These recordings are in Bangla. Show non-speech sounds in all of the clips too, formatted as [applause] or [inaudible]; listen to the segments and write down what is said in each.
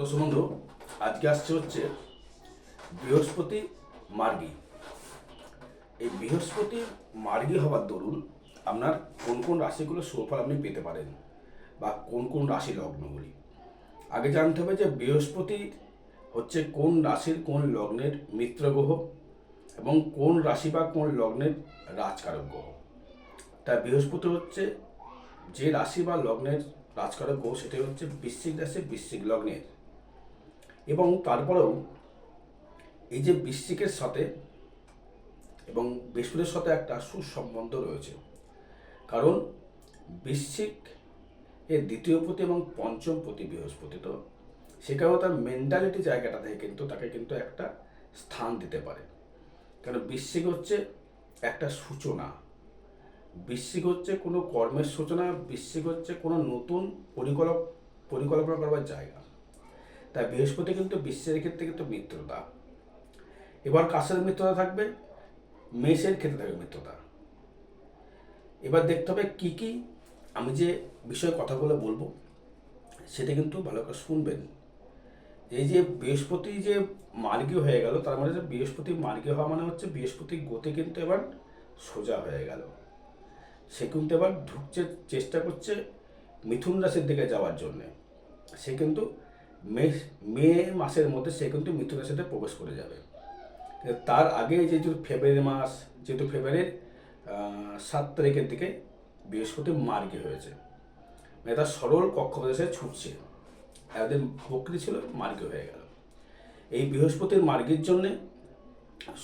তো সুমন্ধু, আজকে আসছে হচ্ছে বৃহস্পতি মার্গী। এই বৃহস্পতি মার্গী হওয়ার দরুন আপনার কোন কোন রাশিগুলো সুফল আপনি পেতে পারেন বা কোন কোন রাশি লগ্নগুলি আগে জানতে হবে যে বৃহস্পতি হচ্ছে কোন রাশির কোন লগ্নের মিত্র গ্রহ এবং কোন রাশি বা কোন লগ্নের রাজকারক গ্রহ। তা বৃহস্পতি হচ্ছে যে রাশি বা লগ্নের রাজকারক গ্রহ, সেটা হচ্ছে বৃশ্চিক রাশি, বৃশ্চিক লগ্নের। এবং তারপরেও এই যে বৃশ্চিকের সাথে এবং বৃহস্পতির সাথে একটা সুসম্বন্ধ রয়েছে। কারণ বৃশ্চিক এর দ্বিতীয় পতি এবং পঞ্চম পতি বৃহস্পতি তো সে কারণে তার মেন্টালিটি জায়গাটা থেকে কিন্তু তাকে কিন্তু একটা স্থান দিতে পারে। কারণ বৃশ্চিক হচ্ছে একটা সূচনা। বৃশ্চিক হচ্ছে কোনো কর্মের সূচনা, বৃশ্চিক হচ্ছে কোনো নতুন পরিকল্প পরিকল্পনা করবার জায়গা। তাই বৃহস্পতি কিন্তু বিশ্বের ক্ষেত্রে কিন্তু মিত্রতা। এবার কাছের মিত্রতা থাকবে, মেষের ক্ষেত্রে থাকবে মিত্রতা। এবার দেখতে হবে কী কী, আমি যে বিষয়ে কথাগুলো বলব, সেটা কিন্তু ভালো করে শুনবেন। এই যে বৃহস্পতি যে মার্গী হয়ে গেল, তার মানে বৃহস্পতি মার্গী হওয়া মানে হচ্ছে বৃহস্পতি গতি কিন্তু এবার সোজা হয়ে গেল। সে কিন্তু এবার ঢুকছে, চেষ্টা করছে মিথুন রাশির দিকে যাওয়ার জন্যে। সে কিন্তু মে মে মাসের মধ্যে সে কিন্তু মিথুন রাশিতে প্রবেশ করে যাবে। তার আগে যেহেতু ফেব্রুয়ারি মাস, যেহেতু ফেব্রুয়ারির সাত তারিখের দিকে বৃহস্পতি মার্গে হয়েছে। মানে তার সরল কক্ষপথে ছুটছে। এতদিন বকরি ছিল, মার্গে হয়ে গেল। এই বৃহস্পতির মার্গের জন্যে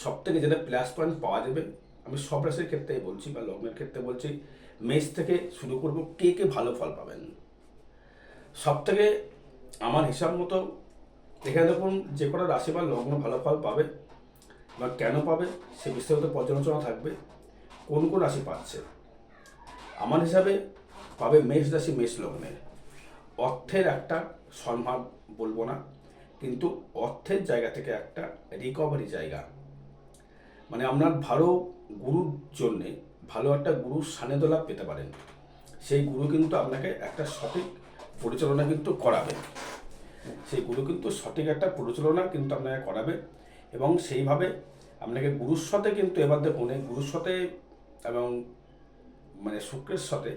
সব থেকে যেটা প্লাস পয়েন্ট পাওয়া যাবে, আমি সব রাশির ক্ষেত্রেই বলছি বা লগ্নের ক্ষেত্রে বলছি, মেষ থেকে শুরু করব কে কে ভালো ফল পাবেন। সব থেকে আমার হিসাব মতো এখানে দেখুন যে কোনো রাশি বা লগ্ন ভালো ফল পাবে বা কেন পাবে, সে বিস্তারিত পর্যালোচনা থাকবে, কোন কোন রাশি পাচ্ছে। আমার হিসাবে পাবে মেষ রাশি, মেষ লগ্নে অর্থের একটা সম্ভাব বলব না, কিন্তু অর্থের জায়গা থেকে একটা রিকভারি জায়গা। মানে আপনার ভালো গুরুর জন্যে ভালো একটা গুরুর সান্নিধ্য লাভ পেতে পারেন। সেই গুরু কিন্তু আপনাকে একটা সঠিক পরিচালনা কিন্তু করাবে। সেই গুরু কিন্তু সঠিক একটা পরিচালনা কিন্তু আপনাকে করাবে এবং সেইভাবে আপনাকে গুরুর সাথে কিন্তু এবার দেখুন, এই গুরুর সাথে এবং মানে শুক্রের সাথে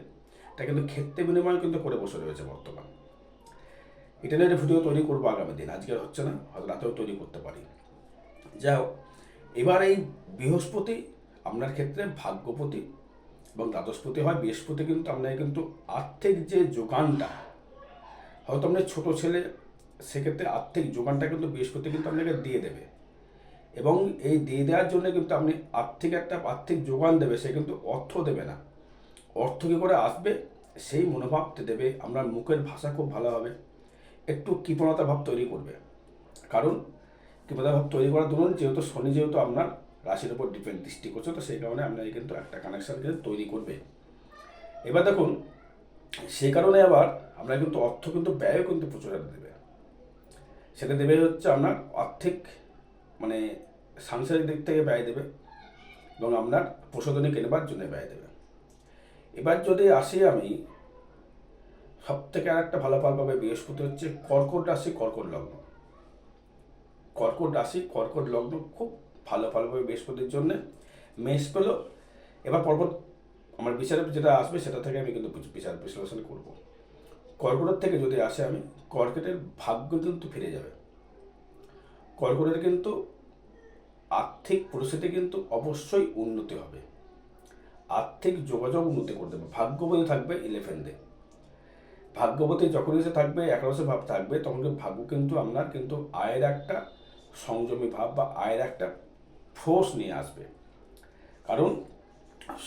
এটা কিন্তু ক্ষেত্রে বিনিময় কিন্তু করে বসে রয়েছে বর্তমান। এটা নিয়ে ভিডিও তৈরি করব আগামী দিন, আজকে হচ্ছে না, হয়তো রাতেও তৈরি করতে পারি। যাই হোক, এবার এই বৃহস্পতি আপনার ক্ষেত্রে ভাগ্যপতি এবং দ্বাদশপতি হয়, বৃহস্পতি কিন্তু আপনাকে কিন্তু আর্থিক যে যোগানটা হয়তো আপনার ছোট ছেলে, সেক্ষেত্রে আর্থিক যোগানটা কিন্তু বৃহস্পতি কিন্তু আপনাকে দিয়ে দেবে। এবং এই দিয়ে দেওয়ার জন্য কিন্তু আপনি আর্থিক একটা আর্থিক যোগান দেবে, সে কিন্তু অর্থ দেবে না। অর্থ কী করে আসবে? সেই মনোভাবটা দেবে, আপনার মুখের ভাষা খুব ভালো হবে। একটু কৃপণতা ভাব তৈরি করবে। কারণ কৃপণতা ভাব তৈরি করার দরুন যেহেতু শনি যেহেতু আপনার রাশির উপর ডিপেন্ড দৃষ্টি করছে, তো সেই কারণে আপনাকে কিন্তু একটা কানেকশান কিন্তু তৈরি করবে। এবার দেখুন সেই কারণে আবার আপনার কিন্তু অর্থ কিন্তু ব্যয়ও কিন্তু প্রচুর হারে দেবে। সেটা দেবে হচ্ছে আপনার আর্থিক মানে সাংসারিক দিক থেকে ব্যয় দেবে এবং আপনার প্রসাধনী কেনবার জন্য ব্যয় দেবে। এবার যদি আসি আমি সব থেকে আর একটা ভালো ফল পাবে বৃহস্পতি হচ্ছে কর্কট রাশি, কর্কট লগ্ন। কর্কট রাশি, কর্কট লগ্ন খুব ভালো ফল পাবে বৃহস্পতির জন্যে। মেষ পেল, এবার পর্বত আমার বিচারে যেটা আসবে সেটা থেকে আমি কিন্তু বিচার বিশ্লেষণ করব। কর্কটের থেকে যদি আসে আমি, কর্কটের ভাগ্য কিন্তু ফিরে যাবে। কর্কটের কিন্তু আর্থিক পরিস্থিতি কিন্তু অবশ্যই উন্নতি হবে। আর্থিক যোগাযোগ উন্নতি করে দেবে ভাগ্যবতী থাকবে ইলেভেন্থে ভাগ্যবতী যখনই সে থাকবে একাদশে ভাব থাকবে, তখন ভাগ্য কিন্তু আপনার কিন্তু আয়ের একটা সংযমী ভাব বা আয়ের একটা ফোর্স নিয়ে আসবে। কারণ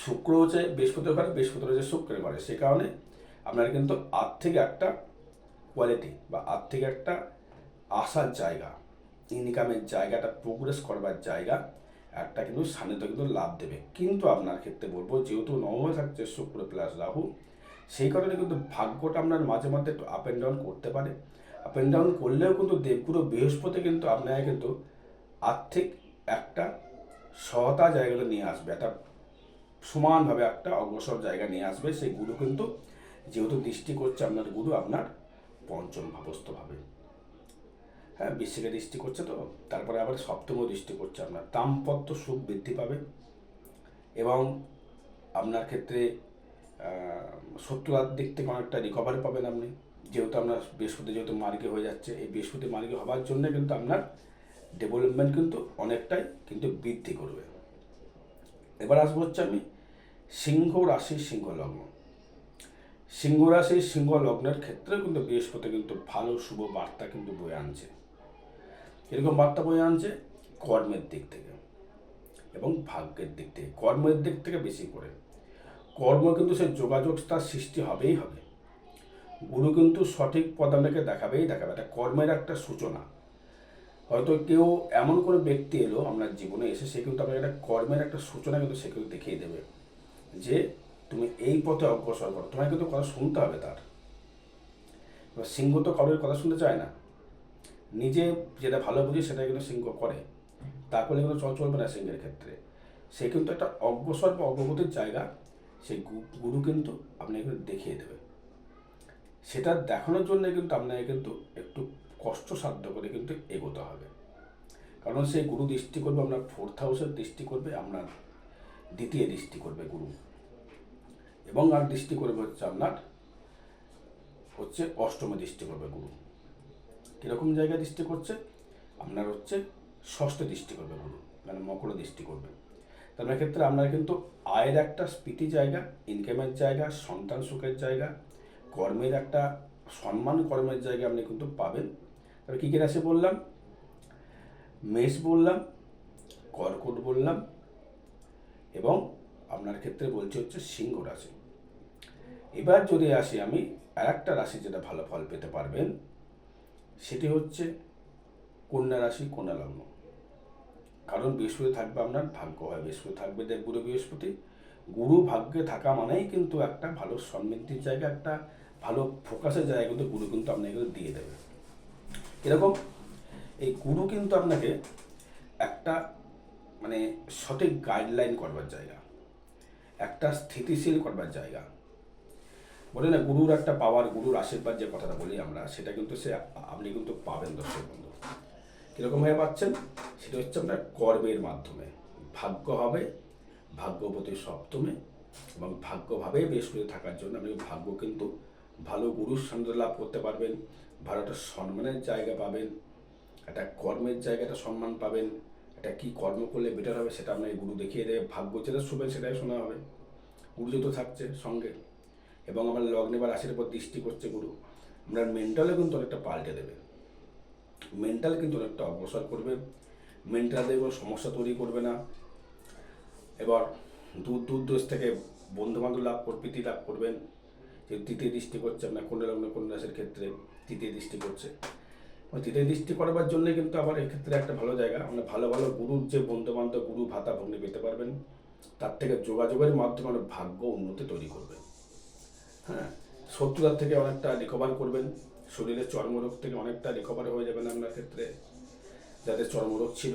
শুক্র হচ্ছে বৃহস্পতির ঘরে বৃহস্পতি হচ্ছে শুক্রের ঘরে সে কারণে আপনার কিন্তু আর্থিক একটা কোয়ালিটি বা আর্থিক একটা আসার জায়গা ইনকামের জায়গাটা প্রোগ্রেস করবার জায়গা, একটা কিন্তু সান্নিধ্য কিন্তু লাভ দেবে। কিন্তু আপনার ক্ষেত্রে বলব, যেহেতু নবমে থাকছে শুক্র প্লাস রাহু, সেই কারণে কিন্তু ভাগ্যটা আপনার মাঝে মাঝে একটু আপ অ্যান্ড ডাউন করতে পারে। আপ অ্যান্ড ডাউন করলেও কিন্তু দেবগুরু বৃহস্পতি কিন্তু আপনাকে কিন্তু আর্থিক একটা সহতা জায়গাটা নিয়ে আসবে, একটা সমানভাবে একটা অগ্রসর জায়গা নিয়ে আসবে, সেই গুরু কিন্তু যেহেতু দৃষ্টি করছে আপনার গুরু, আপনার পঞ্চম ভাবস্থভাবে হ্যাঁ বৃশ্চিকে দৃষ্টি করছে তো, তারপরে আবার সপ্তমও দৃষ্টি করছে আপনার। দাম্পত্য সুখ বৃদ্ধি পাবে এবং আপনার ক্ষেত্রে শত্রুতার দিক থেকে অনেকটা রিকভারি পাবেন আপনি। যেহেতু আপনার বৃহস্পতি যেহেতু মার্গে হয়ে যাচ্ছে, এই বৃহস্পতি মার্গে হওয়ার জন্য কিন্তু আপনার ডেভেলপমেন্ট কিন্তু অনেকটাই কিন্তু বৃদ্ধি করবে। এবার আসব হচ্ছে আমি সিংহ রাশি সিংহ লগ্ন সিংহ রাশি সিংহ লগ্নের ক্ষেত্রে কিন্তু বৃহস্পতি কিন্তু ভালো শুভ বার্তা কিন্তু বয়ে আনছে। এরকম বার্তা বয়ে আনছে কর্মের দিক থেকে এবং ভাগ্যের দিক থেকে, কর্মের দিক থেকে বেশি করে। কর্ম কিন্তু সে যোগাযোগ তার সৃষ্টি হবেই হবে। গুরু কিন্তু সঠিক আপনাকে দেখাবেই দেখাবে। এটা কর্মের একটা সূচনা। হয়তো কেউ এমন কোনো ব্যক্তি এলো আপনার জীবনে এসে সে কিন্তু আপনাকে একটা কর্মের একটা সূচনা কিন্তু সে কিন্তু দেখিয়ে দেবে যে তুমি এই পথে অগ্রসর করো। তোমায় কিন্তু কথা শুনতে হবে তার। এবার সিংহ তো কারোর কথা শুনতে চায় না। নিজে যেটা ভালো বুঝে সেটা কিন্তু সিংহ করে। তা করলে কিন্তু চল চলবে না সিংহের ক্ষেত্রে। সে কিন্তু একটা অগ্রসর বা অগ্রগতির জায়গা। সেই গুরু কিন্তু আপনাকে দেখিয়ে দেবে। সেটা দেখানোর জন্য কিন্তু আপনাকে কিন্তু একটু কষ্টসাধ্য করে কিন্তু এগোতে হবে। কারণ সেই গুরু দৃষ্টি করবে, আপনার ফোর্থ হাউসের দৃষ্টি করবে, আপনার দ্বিতীয় দৃষ্টি করবে গুরু। এবং আর দৃষ্টি করবে হচ্ছে আপনার হচ্ছে অষ্টমে দৃষ্টি করবে গুরু। কীরকম জায়গায় দৃষ্টি করছে? আপনার হচ্ছে ষষ্ঠ দৃষ্টি করবে গুরু মানে মকর দৃষ্টি করবে। তার ক্ষেত্রে আপনার কিন্তু আয়ের একটা স্পিতি জায়গা ইনকামের জায়গা, সন্তান সুখের জায়গা, কর্মের একটা সম্মান কর্মের জায়গা আপনি কিন্তু পাবেন। তবে কী কী রাশি বললাম? মেষ বললাম, কর্কট বললাম এবং আপনার ক্ষেত্রে বলছি হচ্ছে সিংহ রাশি। এবার যদি আসি আমি আর একটা রাশি যেটা ভালো ফল পেতে পারবেন, সেটি হচ্ছে কন্যা রাশি, কন্যা লগ্ন। কারণ বৃহস্পতি থাকবে আপনার, ভাগ্য হয় বৃহস্পতি থাকবে দেবগুরু বৃহস্পতি, গুরু ভাগ্যে থাকা মানেই কিন্তু একটা ভালো সমৃদ্ধির জায়গা, একটা ভালো ফোকাসের জায়গা কিন্তু গুরু কিন্তু আপনাকে দিয়ে দেবে। এরকম এই গুরু কিন্তু আপনাকে একটা মানে সঠিক গাইডলাইন করবার জায়গা, একটা স্থিতিশীল করবার জায়গা। বলে না, গুরুর একটা পাওয়ার, গুরুর আশীর্বাদ যে কথাটা বলি আমরা, সেটা কিন্তু সে আপনি কিন্তু পাবেন দর্শক বন্ধু। কীরকমভাবে পাচ্ছেন? সেটা হচ্ছে আপনার কর্মের মাধ্যমে। ভাগ্য হবে ভাগ্যবতী সপ্তমে, এবং ভাগ্যভাবে বৃহস্পতি থাকার জন্য আপনি ভাগ্য কিন্তু ভালো গুরুর সন্ধান লাভ করতে পারবেন, ভালো একটা সম্মানের জায়গা পাবেন, একটা কর্মের জায়গাটা সম্মান পাবেন, একটা কী কর্ম করলে বেটার হবে সেটা আপনাকে গুরু দেখিয়ে দেবে, ভাগ্য যেটা শুভে সেটাই শোনা হবে। গুরু যেহেতু থাকছে সঙ্গে। এবং আমার লগ্নে বা রাশির উপর দৃষ্টি করছে গুরু, আপনার মেন্টালও কিন্তু অনেকটা পাল্টে দেবে। মেন্টাল কিন্তু অনেকটা অগ্রসর করবে। মেন্টালে কোনো সমস্যা তৈরি করবে না। এবার দূর দূর দেশ থেকে বন্ধু বান্ধব লাভ প্রীতি লাভ করবেন। যে তৃতীয় দৃষ্টি করছে আপনার কন্যা লগ্ন, কন্যা রাশির ক্ষেত্রে তৃতীয় দৃষ্টি করছে। তৃতীয় দৃষ্টি করবার জন্য কিন্তু আবার এক্ষেত্রে একটা ভালো জায়গা মানে ভালো ভালো গুরুর যে বন্ধু বান্ধব গুরু ভাতা, ভগ্নি পেতে পারবেন। তার থেকে যোগাযোগের মাধ্যমে আপনার ভাগ্য উন্নতি তৈরি করবে। হ্যাঁ শত্রুতার থেকে অনেকটা রিকভার করবেন, শরীরের চর্মরোগ থেকে অনেকটা রিকভার হয়ে যাবেন আপনার ক্ষেত্রে। যাদের চর্মরোগ ছিল,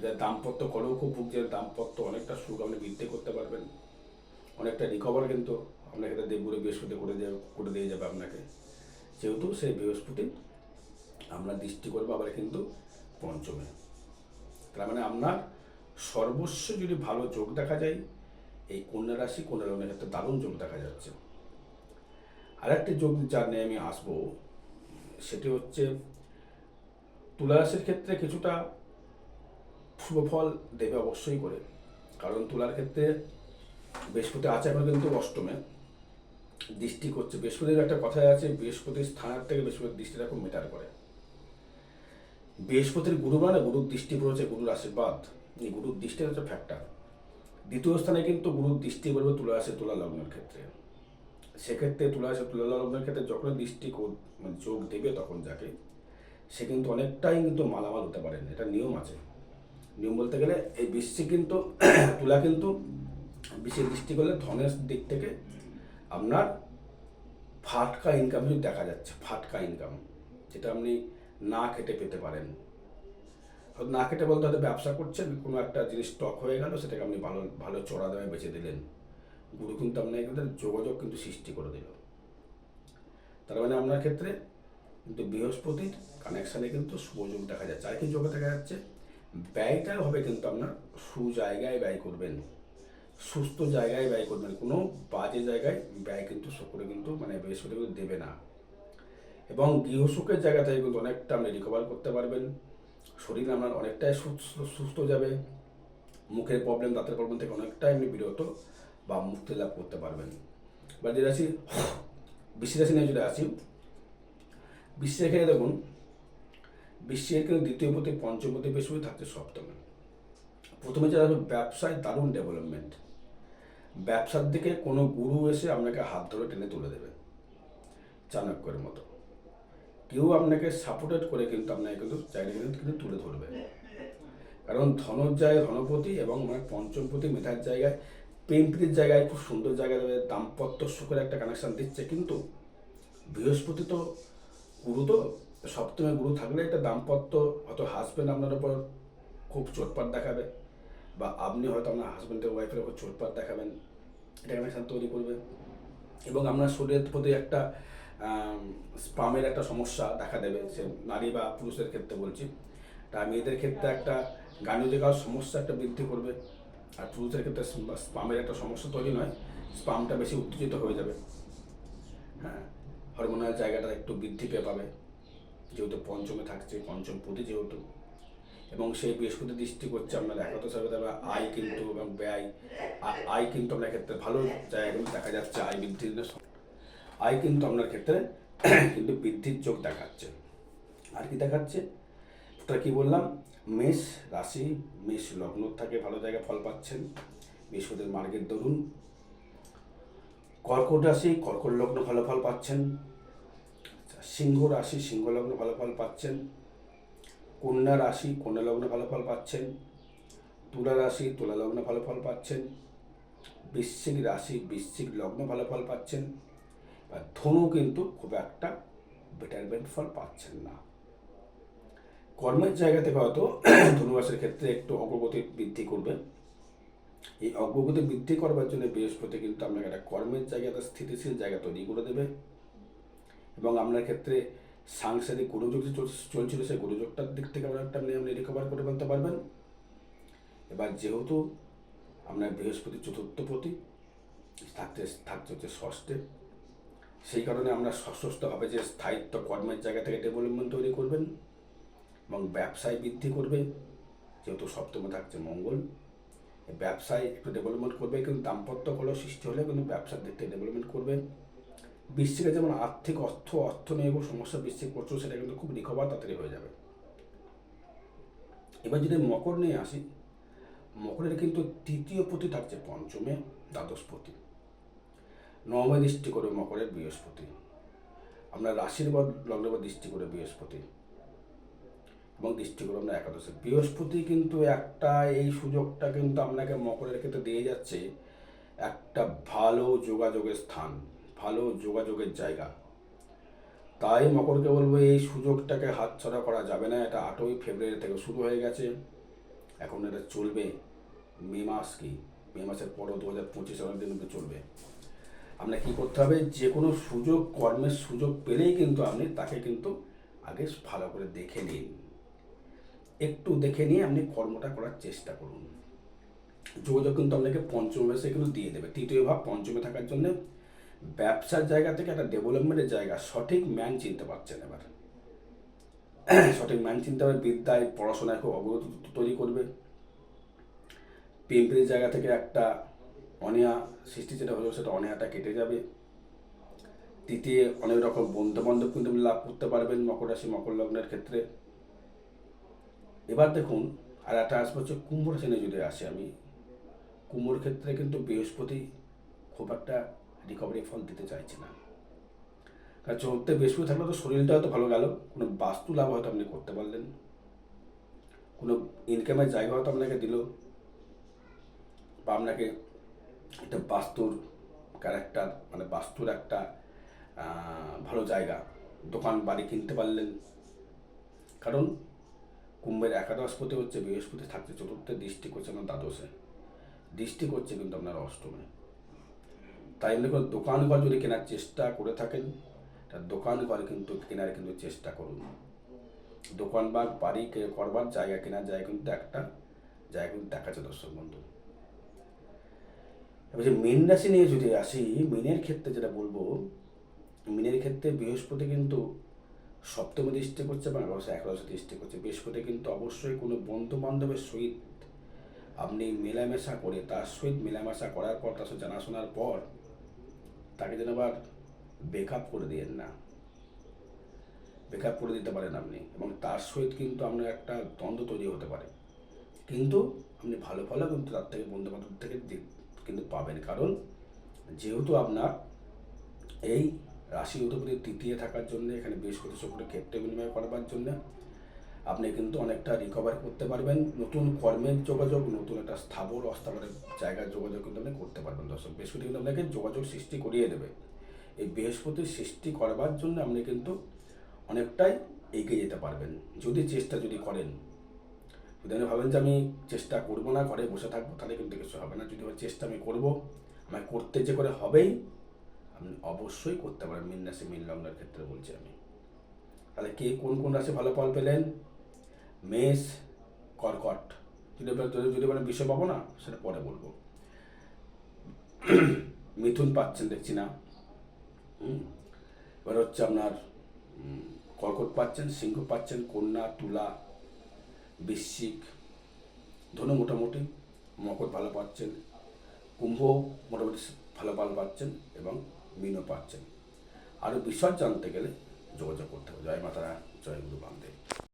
যাদের দাম্পত্য করেও খুব ভুগছে, দাম্পত্য অনেকটা সুখ আপনি বৃদ্ধি করতে পারবেন। অনেকটা রিকভার কিন্তু আপনার ক্ষেত্রে দেবগুরু বৃহস্পতি করে দেবে করে দিয়ে যাবে আপনাকে। যেহেতু সেই বৃহস্পতি আমরা দৃষ্টি করব আবার কিন্তু পঞ্চমে। তার মানে আপনার সর্বস্ব যদি ভালো যোগ দেখা যায়, এই কন্যা রাশি কন্যা লগ্নের ক্ষেত্রে দারুণ যোগ দেখা যাচ্ছে। আরেকটি যোগ যার নিয়ে আমি আসব, সেটি হচ্ছে তুলা রাশির ক্ষেত্রে কিছুটা শুভ ফল দেবে অবশ্যই করে, কারণ তুলার ক্ষেত্রে বৃহস্পতি আছে এখন কিন্তু অষ্টমে, দৃষ্টি করছে। বৃহস্পতির একটা কথাই আছে, বৃহস্পতির স্থানের থেকে বৃহস্পতির দৃষ্টিটা খুব মেটার করে। বৃহস্পতির গুরু মানে গুরুর দৃষ্টি পড়েছে, গুরুর আশীর্বাদ। এই গুরুর দৃষ্টি হচ্ছে ফ্যাক্টর দ্বিতীয় স্থানে কিন্তু গুরুর দৃষ্টি পড়বে তুলা রাশি তুলা লগ্নের ক্ষেত্রে। সেক্ষেত্রে তুলা তুলা লগ্নের ক্ষেত্রে যখন দৃষ্টি মানে যোগ দেবে তখন যাকে, সে কিন্তু অনেকটাই কিন্তু মালামাল হতে পারেন এটা নিয়ম আছে। নিয়ম বলতে গেলে এই বিশ্বে কিন্তু, [clears throat] তুলা কিন্তু বিশ্বের দৃষ্টি করলে ধনের দিক থেকে আপনার ফাটকা ইনকাম কিন্তু দেখা যাচ্ছে, ফাটকা ইনকাম যেটা আপনি না খেটে পেতে পারেন। না খেটে বলতে হয়তো ব্যবসা করছেন, কোনো একটা জিনিস স্টক হয়ে গেল, সেটাকে আপনি ভালো ভালো চড়া দামে বেচে দিলেন। গুরু কিন্তু আপনাকে কিন্তু যোগাযোগ কিন্তু সৃষ্টি করে দিল। তার মানে আপনার ক্ষেত্রে কিন্তু বৃহস্পতির কানেকশানে কিন্তু সুযোগ দেখা যাচ্ছে। আর কি যোগে দেখা যাচ্ছে? ব্যয়টা হবে কিন্তু আপনার সুজায়গায় ব্যয় করবেন। সুস্থ জায়গায় ব্যয় করবেন। কোনো বাজে জায়গায় ব্যয় কিন্তু শুক্র কিন্তু মানে বৃহস্পতি দেবে না। এবং গৃহসুখের জায়গা থেকে কিন্তু অনেকটা আপনি রিকভার করতে পারবেন। শরীর আপনার অনেকটাই সুস্থ সুস্থ যাবে। মুখের প্রবলেম দাঁতের প্রবলেম থেকে অনেকটাই আপনি বিরত বা মুক্তি লাভ করতে পারবেন। এবার যে রাশি বৃষ্টি রাশি নিয়ে যদি আসি। বিশ্বের ক্ষেত্রে দেখুন বিশ্বের কিন্তু দ্বিতীয় পতি পঞ্চমতি বৃহস্পতি থাকছে সপ্তমে। প্রথমে যারা ব্যবসায় দারুণ ডেভেলপমেন্ট ব্যবসার দিকে কোনো গুরু এসে আপনাকে হাত ধরে টেনে তুলে দেবে, চাণক্যের মতো। কেউ আপনাকে সাপোর্টেড করে কিন্তু আপনাকে কিন্তু চাইলে কিন্তু কিন্তু তুলে ধরবে। কারণ ধনজ্জায়, ধনপতি এবং মানে পঞ্চমপতি মেধার জায়গায় প্রেমপ্রীতির জায়গায় খুব সুন্দর জায়গায় দাম্পত্য সুখের একটা কানেকশান দিচ্ছে। কিন্তু বৃহস্পতি তো গুরু তো, সপ্তমে গুরু থাকলে একটা দাম্পত্য, হয়তো হাজব্যান্ড আপনার উপর খুব চোটপাট দেখাবে বা আপনি হয়তো আপনার হাজব্যান্ডের ওয়াইফের উপর চোটপাট দেখাবেন, এটা কানেকশান তৈরি করবে। এবং আপনার শরীরের প্রতি একটা স্পামের একটা সমস্যা দেখা দেবে সে নারী বা পুরুষের ক্ষেত্রে বলছি। তা মেয়েদের ক্ষেত্রে একটা গানিজিকাল সমস্যা একটা বৃদ্ধি করবে। আর পুরুষের ক্ষেত্রে স্পামের একটা সমস্যা তৈরি নয়, স্পামটা বেশি উত্তেজিত হয়ে যাবে। হ্যাঁ হরমোনাল জায়গাটা একটু বৃদ্ধি পেয়ে পাবে, যেহেতু পঞ্চমে থাকছে, পঞ্চম প্রতি যেহেতু। এবং সেই বৃহস্পতি দৃষ্টি করছে আপনার একাদশ সাথে আয় কিন্তু এবং ব্যয়। আয় কিন্তু আপনার ক্ষেত্রে ভালো জায়গাগুলো দেখা যাচ্ছে, আয় বৃদ্ধির আয় কিন্তু আপনার ক্ষেত্রে [clears throat] কিন্তু বৃদ্ধির চোখ দেখাচ্ছে। আর কি দেখাচ্ছে? ওটা কি বললাম? মেষ রাশি মেষ লগ্ন থাকে ভালো জায়গায় ফল পাচ্ছেন। বৃহস্পতির মার্গের দরুন। কর্কট রাশি কর্কট লগ্ন ভালো ফল পাচ্ছেন। আচ্ছা, সিংহ রাশি সিংহ লগ্ন ভালো ফল পাচ্ছেন। কন্যা রাশি কন্যা লগ্নে ভালো ফল পাচ্ছেন। তুলা রাশি তুলা লগ্নে ভালো ফল পাচ্ছেন। বৃশ্চিক রাশি বৃশ্চিক লগ্ন ভালো ফল পাচ্ছেন। আর ধনু কিন্তু খুব একটা বেটারমেন্ট ফল পাচ্ছেন না। কর্মের জায়গা থেকে হয়তো [clears throat] ধনুরাশির ক্ষেত্রে একটু অগ্রগতি বৃদ্ধি করবে। এই অগ্রগতি বৃদ্ধি করবার জন্য বৃহস্পতি কিন্তু আপনাকে একটা কর্মের জায়গা একটা স্থিতিশীল জায়গা তৈরি করে দেবে। এবং আপনার ক্ষেত্রে সাংসারিক গুরুযোগ যে চল- চলছিল, সেই গুরুযোগটার দিক থেকে অনেকটা আপনি আপনি রিকভার করে ফেলতে পারবেন। এবার যেহেতু আপনার বৃহস্পতি চতুর্থ প্রতি থাকতে থাকছে হচ্ছে ষষ্ঠে। সেই কারণে আমরা সশস্ত্রভাবে যে স্থায়িত্ব কর্মের জায়গা থেকে ডেভেলপমেন্ট তৈরি করবেন। এবং ব্যবসায় বৃদ্ধি করবে, যেহেতু সপ্তমে থাকছে মঙ্গল, ব্যবসায় একটু ডেভেলপমেন্ট করবে, কিন্তু দাম্পত্য কলহ সৃষ্টি হলে কিন্তু ব্যবসার দিক থেকে ডেভেলপমেন্ট করবে। বৃশ্চিকে যেমন আর্থিক অর্থ অর্থ নিয়ে কোনো সমস্যা বৃশ্চিক করছ সেটা কিন্তু খুব রিকভার তাড়াতাড়ি হয়ে যাবে। এবার যদি মকর নিয়ে আসি, মকরের কিন্তু তৃতীয় পতি থাকছে পঞ্চমে দ্বাদশ পতি। নবমে দৃষ্টি করে মকরের বৃহস্পতি। আমরা রাশির বা লগ্নের বা দৃষ্টি করে বৃহস্পতি। এবং দৃষ্টি করে আমরা একাদশে বৃহস্পতি কিন্তু একটা, এই সুযোগটা কিন্তু আপনাকে মকরের ক্ষেত্রে দিয়ে যাচ্ছে একটা ভালো যোগাযোগের স্থান, ভালো যোগাযোগের জায়গা। তাই মকরকে বলব, এই সুযোগটাকে হাতছাড়া করা যাবে না। এটা আটই ফেব্রুয়ারি থেকে শুরু হয়ে গেছে। এখন এটা চলবে মে মাস কি? মে মাসের পরও দু হাজার পঁচিশ দিন অব্দি চলবে। আপনার কী করতে হবে? যে কোনো সুযোগ, কর্মের সুযোগ পেলেই কিন্তু আপনি তাকে কিন্তু আগে ভালো করে দেখে নিন। একটু দেখে নিয়ে আপনি কর্মটা করার চেষ্টা করুন। যোগাযোগ কিন্তু আপনাকে পঞ্চম কিন্তু দিয়ে দেবে। তৃতীয় ভাব, পঞ্চমে থাকার জন্য ব্যবসার জায়গা থেকে একটা ডেভেলপমেন্টের জায়গা, সঠিক ম্যান চিনতে পারছেন এবার। সঠিক ম্যান চিনতে হবে, বিদ্যায়, পড়াশোনায় খুব অগ্রগতি তৈরি করবে। পিম্পরির জায়গা থেকে একটা অনীহা সৃষ্টি যেটা হলো, সেটা অনীহাটা কেটে যাবে। তৃতীয়, অনেক রকম বন্ধু বান্ধব কিন্তু লাভ করতে পারবেন মকর রাশি, মকর লগ্নের ক্ষেত্রে। এবার দেখুন, আর একটা আসব হচ্ছে কুম্ভ রাশি নিয়ে যদি আসি আমি। কুম্ভর ক্ষেত্রে কিন্তু বৃহস্পতি খুব একটা রিকভারি ফল দিতে চাইছে না। কারণ চলতে বৃহস্পতি থাকলে তো শরীরটা হয়তো ভালো গেল, কোনো বাস্তু লাভ হয়তো আপনি করতে পারলেন। কোনো ইনকামের জায়গা হয়তো আপনাকে দিল, বা আপনাকে একটা বাস্তুর ক্যারেক্টার মানে বাস্তুর একটা ভালো জায়গা, দোকান বাড়ি কিনতে পারলেন। কারণ কুম্ভের একাদশপতি হচ্ছে, বৃহস্পতি থাকছে, চতুর্থে দৃষ্টি করছে আপনার দ্বাদশে। দৃষ্টি করছে কিন্তু আপনার অষ্টমে। তাই এমনি দোকান ঘর যদি কেনার চেষ্টা করে থাকেন, তা দোকান ঘর কিন্তু কেনার কিন্তু চেষ্টা করুন। দোকান বা বাড়ি করবার জায়গা কেনার জায়গা কিন্তু একটা, জায়গা কিন্তু দেখাচ্ছে দর্শক বন্ধু। এবার যে মীন রাশি নিয়ে যদি আসি, মিনের ক্ষেত্রে যেটা বলব, মিনের ক্ষেত্রে বৃহস্পতি কিন্তু সপ্তমী দৃষ্টি করছে এবং একাদশ একাদশ দৃষ্টি করছে। বৃহস্পতি কিন্তু অবশ্যই কোনো বন্ধু বান্ধবের সহিত আপনি মেলামেশা করে, তার সহিত মেলামেশা করার পর, তার সাথে জানাশোনার পর, তাকে যেন আবার বেকআপ করে দিয়েন না। বেকআপ করে দিতে পারেন আপনি এবং তার সহিত কিন্তু আপনার একটা দ্বন্দ্ব তৈরি হতে পারে। কিন্তু আপনি ভালো ভালো কিন্তু তার থেকে বন্ধু বান্ধব থেকে কিন্তু পাবেন। কারণ যেহেতু আপনার এই রাশি অধিপতি তৃতীয় থাকার জন্য, এখানে বৃহস্পতি শুক্র ক্ষেত্রে বিনিময় করবার জন্য। আপনি কিন্তু অনেকটা রিকভার করতে পারবেন। নতুন কর্মের যোগাযোগ, নতুন একটা স্থাবর অস্থাবরের জায়গার যোগাযোগ কিন্তু আপনি করতে পারবেন। দর্শক, বৃহস্পতি কিন্তু আপনাকে যোগাযোগ সৃষ্টি করিয়ে দেবে। এই বৃহস্পতির সৃষ্টি করবার জন্য আপনি কিন্তু অনেকটাই এগিয়ে যেতে পারবেন। যদি চেষ্টা যদি করেন, যদি আপনি ভাবেন যে আমি চেষ্টা করব না, ঘরে বসে থাকব, তাহলে কিন্তু কিছু হবে না। যদি চেষ্টা আমি করব, আমায় করতে যে করে হবেই আপনি অবশ্যই করতে পারেন মিন রাশি, মিন লগ্নের ক্ষেত্রে বলছি আমি। তাহলে কে কোন কোন রাশি ভালো ফল পেলেন? মেষ, কর্কট। যদি যদি মানে বিষয় পাবো না, সেটা পরে বলব। মিথুন পাচ্ছেন, দেখছি না। এবার হচ্ছে আপনার কর্কট পাচ্ছেন, সিংহ পাচ্ছেন, কন্যা, তুলা, বৃশ্চিক, ধনু মোটামুটি, মকর ভালো পাচ্ছেন, কুম্ভ মোটামুটি ভালো ভালো পাচ্ছেন এবং মিনও পাচ্ছেন আরও বিশদ জানতে গেলে যোগাযোগ করতে হবে। জয় মাতারা জয় গুরু বামদেব।